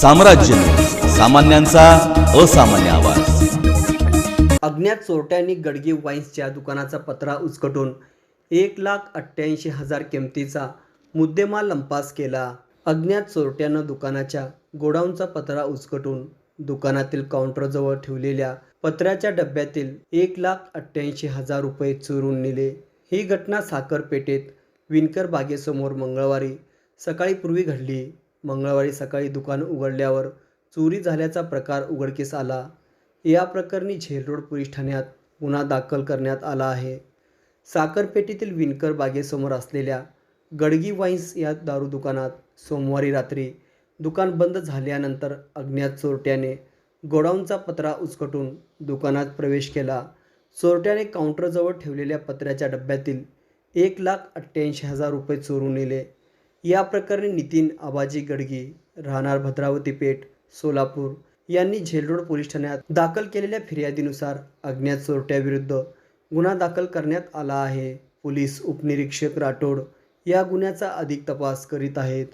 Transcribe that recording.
साम्राज्य. सामान्यांचा असामान्य आवाज. अज्ञात चोरट्यांनी गडगी वाईन्सच्या दुकानाचा पत्रा उचकटून एक लाख अठ्ठ्याऐंशी हजार किमतीचा मुद्देमाल लंपास केला. अज्ञात चोरट्यानं दुकानाच्या गोडाऊनचा पत्रा उचकटून दुकानातील काउंटरजवळ ठेवलेल्या पत्र्याच्या डब्यातील एक लाख अठ्ठ्याऐंशी हजार रुपये चोरून नेले. ही घटना साखरपेठेत विणकर बागेसमोर मंगळवारी सकाळी पूर्वी घडली. मंगळवारी सकाळी दुकान उघडल्यावर चोरी झाल्याचा प्रकार उघडकीस आला. या प्रकरणी झेलरोड पोलीस ठाण्यात गुन्हा दाखल करण्यात आला आहे. साखरपेटीतील विणकर बागेसमोर असलेल्या गडगी वाईन्स या दारू दुकानात सोमवारी रात्री दुकान बंद झाल्यानंतर अज्ञात चोरट्याने गोडाऊनचा पत्रा उचकटून दुकानात प्रवेश केला. चोरट्याने काउंटरजवळ ठेवलेल्या पत्र्याच्या डब्यातील एक लाख अठ्ठ्याऐंशी हजार रुपये चोरून नेले. या प्रकरणी नितीन आबाजी गडगी राहणार भद्रावती पेठ सोलापूर यांनी झेलरोड पोलीस ठाण्यात दाखल केलेल्या फिर्यादीनुसार अज्ञात चोरट्याविरुद्ध गुन्हा दाखल करण्यात आला आहे. पोलीस उपनिरीक्षक राठोड या गुन्ह्याचा अधिक तपास करीत आहेत.